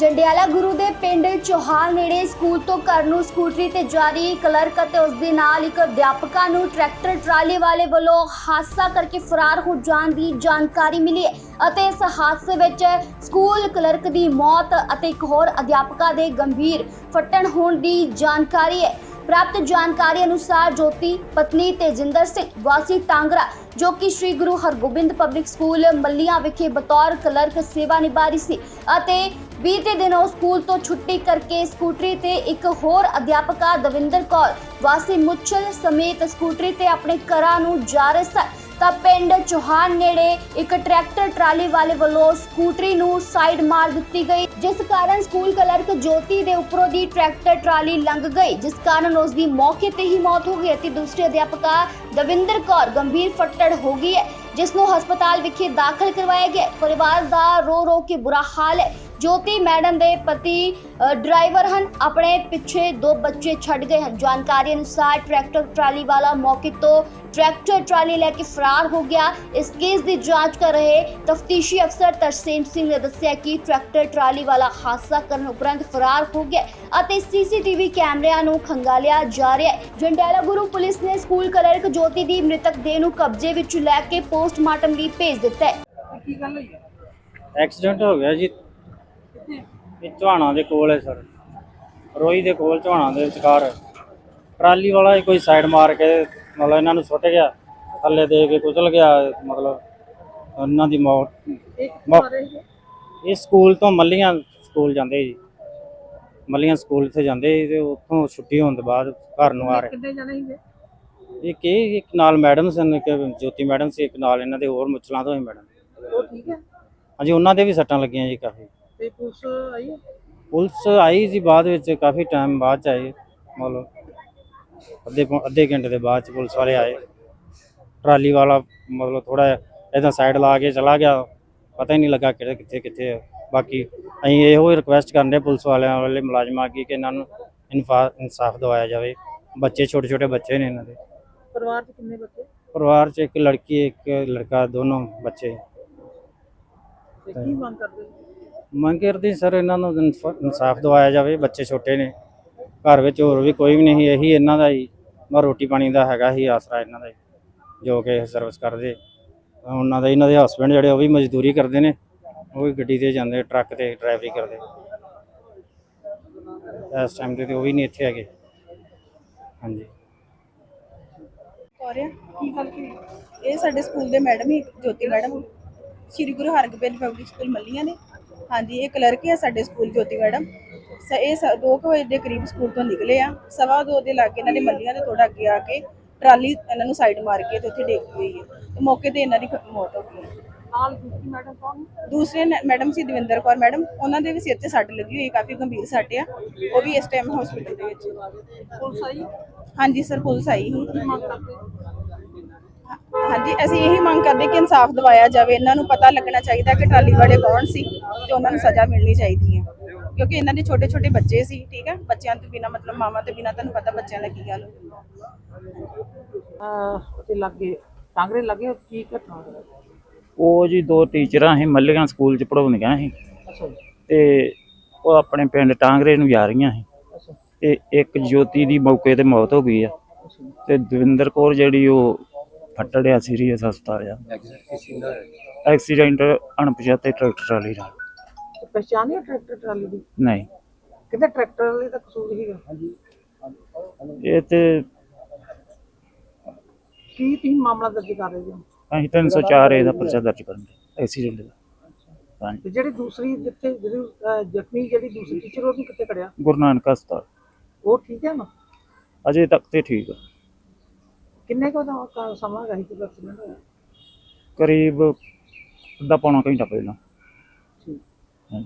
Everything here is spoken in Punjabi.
ਜੰਡਿਆਲਾ ਗੁਰੂ ਦੇ ਪਿੰਡ ਚੋਹਾਲ ਨੇੜੇ ਸਕੂਲ ਤੋਂ ਘਰ ਨੂੰ ਸਕੂਟਰੀ ਤੇ ਜਾ ਰਹੀ ਕਲਰਕ ਅਤੇ ਉਸ ਦੇ ਨਾਲ ਇੱਕ ਅਧਿਆਪਕਾ ਨੂੰ ਟਰੈਕਟਰ, ਟਰਾਲੀ ਵਾਲੇ ਵੱਲੋਂ ਹਾਦਸਾ ਕਰਕੇ ਫਰਾਰ ਹੋ ਜਾਣ ਦੀ ਜਾਣਕਾਰੀ ਮਿਲੀ ਹੈ ਅਤੇ ਇਸ ਹਾਦਸੇ ਵਿੱਚ ਸਕੂਲ ਕਲਰਕ ਦੀ ਮੌਤ ਅਤੇ ਇੱਕ ਹੋਰ ਅਧਿਆਪਕਾ ਦੇ ਗੰਭੀਰ ਫੱਟਣ ਹੋਣ ਦੀ ਜਾਣਕਾਰੀ ਹੈ। ਪ੍ਰਾਪਤ ਜਾਣਕਾਰੀ ਅਨੁਸਾਰ ਜੋਤੀ, ਪਤਨੀ ਤੇਜਿੰਦਰ ਸਿੰਘ ਵਾਸੀ ਟਾਂਗਰਾ ਜੋ ਕਿ ਸ੍ਰੀ ਗੁਰੂ ਹਰਗੋਬਿੰਦ ਪਬਲਿਕ ਸਕੂਲ ਮੱਲੀਆਂ ਵਿਖੇ ਬਤੌਰ ਕਲਰਕ ਸੇਵਾ ਨਿਭਾ ਰਹੀ ਸੀ ਅਤੇ ਬੀਤੇ ਦਿਨ ਉਹ ਸਕੂਲ ਤੋਂ ਛੁੱਟੀ ਕਰਕੇ ਸਕੂਟਰੀ ਤੇ ਇੱਕ ਹੋਰ ਅਧਿਆਪਕਾ ਦਵਿੰਦਰ ਕੌਰ ਵਾਸੀ ਮੁੱਛਲ ਸਮੇਤ ਸਕੂਟਰੀ ਤੇ ਆਪਣੇ ਘਰਾਂ ਨੂੰ ਜਾ ਰਹੇ ਸਨ। ਤਾਂ ਪਿੰਡ ਚੋਹਾਨ ਨੇੜੇ ਇੱਕ ਟਰੈਕਟਰ ਟਰਾਲੀ ਵਾਲੇ ਵੱਲੋਂ ਸਕੂਟਰੀ ਨੂੰ ਸਾਈਡ ਮਾਰ ਦਿੱਤੀ ਗਈ, ਜਿਸ ਕਾਰਨ ਸਕੂਲ ਕਲਰਕ ਜੋਤੀ ਦੇ ਉੱਪਰੋਂ ਦੀ ਟਰੈਕਟਰ ਟਰਾਲੀ ਲੰਘ ਗਈ, ਜਿਸ ਕਾਰਨ ਉਸ ਦੀ ਮੌਕੇ ਤੇ ਹੀ ਮੌਤ ਹੋ ਗਈ ਅਤੇ ਦੂਸਰੇ ਅਧਿਆਪਕਾ ਦਵਿੰਦਰ ਕੌਰ ਗੰਭੀਰ ਫੱਟੜ ਹੋ ਗਈ ਹੈ, ਜਿਸ ਨੂੰ ਹਸਪਤਾਲ ਵਿਖੇ ਦਾਖਲ ਕਰਵਾਇਆ ਗਿਆ ਪਰਿਵਾਰ ਦਾ ਰੋ ਰੋ ਕੇ ਬੁਰਾ ਹਾਲ ਹੈ। ਜੋਤੀ ਮੈਡਮ ਦੇ ਪਤੀ ਡਰਾਈਵਰ ਹਨ। ਆਪਣੇ ਪਿੱਛੇ ਦੋ ਬੱਚੇ ਛੱਡ ਗਏ ਹਨ। ਜਾਣਕਾਰੀ ਅਨੁਸਾਰ ਟਰੈਕਟਰ ਟਰਾਲੀ ਵਾਲਾ ਮੌਕੇ ਤੋਂ ਟਰੈਕਟਰ ਟਰਾਲੀ ਲੈ ਕੇ ਫਰਾਰ ਹੋ ਗਿਆ। ਇਸ ਕੇਸ ਦੀ ਜਾਂਚ ਕਰ ਰਹੇ ਤਫਤੀਸ਼ੀ ਅਫਸਰ ਤਰਸੇਮ ਸਿੰਘ ਨੇ ਦੱਸਿਆ ਕਿ ਟਰੈਕਟਰ ਟਰਾਲੀ ਵਾਲਾ ਹਾਦਸਾ ਕਰਨ ਉਪਰੰਤ ਫਰਾਰ ਹੋ ਗਿਆ ਅਤੇ ਸੀਸੀਟੀਵੀ ਕੈਮਰਿਆਂ ਨੂੰ ਖੰਗਾਲਿਆ ਜਾ ਰਿਹਾ ਹੈ। ਜੰਡਿਆਲਾ ਗੁਰੂ ਪੁਲਿਸ ਨੇ ਸਕੂਲ ਕਲਰਕ ਜੋਤੀ ਦੀ ਮ੍ਰਿਤਕ ਦੇਹ ਨੂੰ ਕਬਜ਼ੇ ਵਿੱਚ ਲੈ ਕੇ ਪੋਸਟਮਾਰਟਮ ਲਈ ਭੇਜ ਦਿੱਤਾ ਹੈ। ਕੀ ਗੱਲ ਹੋਈ ਹੈ? ਐਕਸੀਡੈਂਟ ਹੋ ਗਿਆ ਜੀ। ਕਿੱਥੇ ਇਹ ਝਵਾਣਾ ਦੇ ਕੋਲ ਹੈ ਸਰ। ਰੋਈ ਦੇ ਕੋਲ ਝਵਾਣਾ ਦੇ ਵਿਚਕਾਰ। ਟਰਾਲੀ ਵਾਲਾ ਕੋਈ ਸਾਈਡ ਮਾਰ ਕੇ ਮਤਲਬ ਇਹਨਾਂ ਨੂੰ ਸੁੱਟ ਗਿਆ ਥੱਲੇ ਦੇ ਕੇ ਕੁਚਲ ਗਿਆ ਮਤਲਬ ਉਹਨਾਂ ਦੀ ਮੌਤ। ਇਹ? ਸਕੂਲ ਤੋਂ ਮੱਲੀਆਂ ਸਕੂਲ ਜਾਂਦੇ ਜੀ। ਮੱਲੀਆਂ ਸਕੂਲ ਤੇ ਜਾਂਦੇ ਤੇ ਉੱਥੋਂ ਛੁੱਟੀ ਹੋਣ ਤੋਂ ਬਾਅਦ ਘਰ ਨੂੰ ਆ ਰਹੇ। ਕਿੰਨੇ ਜਣੇ ਸੀਗੇ ਇਹ ਕੀ ਇੱਕ ਨਾਲ ਮੈਡਮ ਸਨ ਇੱਕ ਜੋਤੀ ਮੈਡਮ ਸੀ ਇੱਕ ਨਾਲ ਇਹਨਾਂ ਦੇ ਹੋਰ ਮੁਚਲਾਂ ਤੋਂ ਹੀ ਮੈਡਮ। ਉਹ ਠੀਕ ਹੈ? ਹਾਂਜੀ ਉਹਨਾਂ ਦੇ ਵੀ ਸੱਟਾਂ ਲੱਗੀਆਂ ਜੀ ਕਾਫੀ। ਤੇ ਪੁਲਿਸ ਆਈ ਹੈ? ਪੁਲਿਸ ਆਈ ਸੀ ਬਾਅਦ ਵਿੱਚ ਕਾਫੀ ਟਾਈਮ ਬਾਅਦ ਚ ਆਈ ਮਤਲਬ ਅੱਧੇ ਪੌ- ਅੱਧੇ ਘੰਟੇ ਦੇ ਬਾਅਦ ਚ ਪੁਲਿਸ ਵਾਲੇ ਆਏ। ਟਰਾਲੀ ਵਾਲਾ ਮਤਲਬ ਥੋੜਾ ਇਦਾਂ ਸਾਈਡ ਲਾ ਕੇ ਚਲਾ ਗਿਆ ਪਤਾ ਹੀ ਨਹੀਂ ਲੱਗਾ ਕਿਹੜੇ ਕਿੱਥੇ ਕਿੱਥੇ ਹੈ ਬਾਕੀ ਅਸੀਂ ਇਹੋ ਰਿਕੁਐਸਟ ਕਰਦੇ ਹਾਂ ਪੁਲਿਸ ਵਾਲਿਆਂ ਵਾਲੇ ਮੁਲਾਜ਼ਮਾਂ ਅੱਗੇ ਕਿ ਇਹਨਾਂ ਨੂੰ ਇਨਫਾ ਇਨਸਾਫ ਦਿਵਾਇਆ ਜਾਵੇ। ਬੱਚੇ ਛੋਟੇ ਛੋਟੇ ਬੱਚੇ ਨੇ ਇਹਨਾਂ ਦੇ। ਪਰਿਵਾਰ 'ਚ ਕਿੰਨੇ ਬੱਚੇ? ਪਰਿਵਾਰ 'ਚ ਇੱਕ ਲੜਕੀ ਇੱਕ ਲੜਕਾ ਦੋਨੋਂ ਬੱਚੇ। ਤੇ ਕੀ ਮੰਗ ਕਰਦੇ ਹੋ? ਮੰਗ ਕਰਦੀ ਸਰ ਇਹਨਾਂ ਨੂੰ ਇਨਫਾ- ਇਨਸਾਫ ਦਿਵਾਇਆ ਜਾਵੇ ਬੱਚੇ ਛੋਟੇ ਨੇ। ਘਰ ਵਿੱਚ ਹੋਰ ਵੀ ਕੋਈ ਵੀ ਨਹੀਂ ਇਹੀ ਇਹਨਾਂ ਦਾ ਹੀ ਮੈਂ ਰੋਟੀ ਪਾਣੀ ਦਾ ਹੈਗਾ ਹੀ ਆਸਰਾ ਇਹਨਾਂ ਦਾ ਹੀ, ਜੋ ਕਿ ਸਰਵਿਸ ਕਰਦੇ। ਉਹਨਾਂ ਦਾ ਇਹਨਾਂ ਦੇ ਹਸਬੰਡ ਜਿਹੜੇ ਉਹ ਵੀ ਮਜ਼ਦੂਰੀ ਕਰਦੇ ਨੇ ਉਹ ਵੀ ਗੱਡੀ ਤੇ ਜਾਂਦੇ ਟਰੱਕ ਤੇ ਡਰਾਈਵਰੀ ਕਰਦੇ। ਇਸ ਟਾਈਮ ਤੇ ਤੇ ਉਹ ਵੀ ਨਹੀਂ ਇੱਥੇ ਹੈਗੇ। ਹਾਂਜੀ। ਕੌਰਿਆ ਕੀ ਗੱਲ ਕੀ ਇਹ ਸਾਡੇ ਸਕੂਲ ਦੇ ਮੈਡਮ ਹੀ Jyoti madam Shri Guru Hargobind public school Mallian ਨੇ। ਹਾਂਜੀ ਇਹ ਕਲਰਕ ਹੈ ਸਾਡੇ ਸਕੂਲ ਜੋਤੀ ਮੈਡਮ। ਸ ਇਹ 2 ਵਜੇ ਦੇ ਕਰੀਬ ਸਕੂਲ ਤੋਂ ਨਿਕਲੇ ਆ। ਸਵਾ ਦੋ ਦੇ ਲਾਗੇ ਇਹਨਾਂ ਨੇ ਮੱਲੀਆਂ ਦੇ ਥੋੜਾ ਅੱਗੇ ਆ ਕੇ ਟਰਾਲੀ ਇਹਨਾਂ ਨੂੰ ਸਾਈਡ ਮਾਰ ਕੇ ਤੇ ਉੱਥੇ ਡੇਗ ਗਈ ਹੈ। ਤੇ ਮੌਕੇ ਤੇ ਇਹਨਾਂ ਦੀ ਮੌਤ ਹੋ ਗਈ ਹੈ। ਨਾਲ ਦੂਸਰੀ ਮੈਡਮ ਕੌਣ ਦੂਸਰੇ ਮੈਡਮ ਸੀ ਦਵਿੰਦਰ ਕੌਰ ਮੈਡਮ। ਉਹਨਾਂ ਦੇ ਵੀ ਸਿਰ ਤੇ ਸੱਟ ਲੱਗੀ ਹੋਈ ਕਾਫੀ ਗੰਭੀਰ ਸੱਟ ਆ। ਉਹ ਵੀ ਇਸ ਟਾਈਮ ਹਸਪੀਟਲ ਦੇ ਵਿੱਚ। ਪੁਲਿਸ ਆਈ? ਹਾਂਜੀ ਸਰ ਪੁਲਿਸ ਆਈ ਸੀ। ਹਾਂਜੀ ਅਸੀਂ ਇਹੀ ਮੰਗ ਕਰਦੇ ਕਿ ਇਨਸਾਫ ਦਿਵਾਇਆ ਜਾਵੇ। ਇਹਨਾਂ ਨੂੰ ਪਤਾ ਲੱਗਣਾ ਚਾਹੀਦਾ ਕਿ ਟਰਾਲੀ ਵਾਲੇ ਕੌਣ ਸੀ ਤੇ ਉਹਨਾਂ ਨੂੰ ਸਜ਼ਾ ਮਿਲਣੀ ਚਾਹੀਦੀ ਹੈ। ਕਿਉਂਕਿ ਇਹਨਾਂ ਦੇ ਛੋਟੇ ਛੋਟੇ ਬੱਚੇ ਸੀ ਠੀਕ ਹੈ? ਬੱਚਿਆਂ ਤੋਂ ਬਿਨਾ ਮਤਲਬ ਮਾਵਾਂ ਤੋਂ ਬਿਨਾ ਤੁਹਾਨੂੰ ਪਤਾ ਬੱਚਿਆਂ ਦਾ ਕੀ ਗੱਲ ਉਹਦੇ ਲੱਗੇ ਟਾਂਗਰੇ ਲੱਗੇ ਕੀ ਘਟਨਾ? ਉਹ ਜੀ ਦੋ ਟੀਚਰਾਂ ਸੀ ਮੱਲੀਆਂ ਸਕੂਲ ਚ ਪੜਾਉਂਦੀਆਂ ਸੀ। ਤੇ ਉਹ ਆਪਣੇ ਪਿੰਡ ਟਾਂਗਰੇ ਨੂੰ ਜਾ ਰਹੀਆਂ ਸੀ। ਤੇ ਇੱਕ ਜੋਤੀ ਦੀ ਮੌਕੇ ਤੇ ਮੌਤ ਹੋ ਗਈ ਆ। ਤੇ ਦਵਿੰਦਰ ਕੌਰ ਜਿਹੜੀ ਉਹ ਫੱਟੜਿਆ ਸੀਰੀਅਸ ਹਸਪਤਾਲ ਆ। ਐਕਸੀਡੈਂਟ ਅਣਪਛਾਤੇ ਟਰੈਕਟਰ ਟਰਾਲੀ ਨਾਲ। ਤੇ ਪਛਾਣੀ ਟਰੈਕਟਰ ਟਰਾਲੀ ਦੀ? ਨਹੀਂ। ਕਿਤੇ ਟਰੈਕਟਰ ਵਾਲੇ ਦਾ ਕਸੂਰ ਹਾਂਜੀ ਇਹ ਤੇ ਕੀ ਤੁਸੀਂ ਮਾਮਲਾ ਦਰਜ ਕਰ ਰਹੇ ਹੋ? ਅਸੀਂ 304 ਏ ਦਾ ਪਰਚਾ ਦਰਜ ਕਰਨ ਦੇ ਐਕਸੀਡੈਂਟ ਦਾ। ਹਾਂਜੀ। ਤੇ ਜਿਹੜੀ ਦੂਸਰੀ ਜਿੱਥੇ ਜਿਹੜੀ ਅਹ, ਜ਼ਖਮੀ ਜਿਹੜੀ ਦੂਸਰੀ ਟੀਚਰ ਉਹ ਵੀ ਕਿੱਥੇ ਖੜਿਆ ਗੁਰੂ ਨਾਨਕ ਹਸਪਤਾਲ। ਉਹ ਠੀਕ ਹੈ ਨਾ? ਅਜੇ ਤੱਕ ਤੇ ਠੀਕ ਆ। ਕਿੰਨੇ ਕੁ ਦਾ ਸਮਾਂ ਹੈਗਾ ਸੀ ਜਦੋਂ ਐਕਸੀਡੈਂਟ ਹੋਇਆ ਕਰੀਬ ਅੱਧਾ ਪੌਣਾ ਘੰਟਾ ਪਹਿਲਾਂ।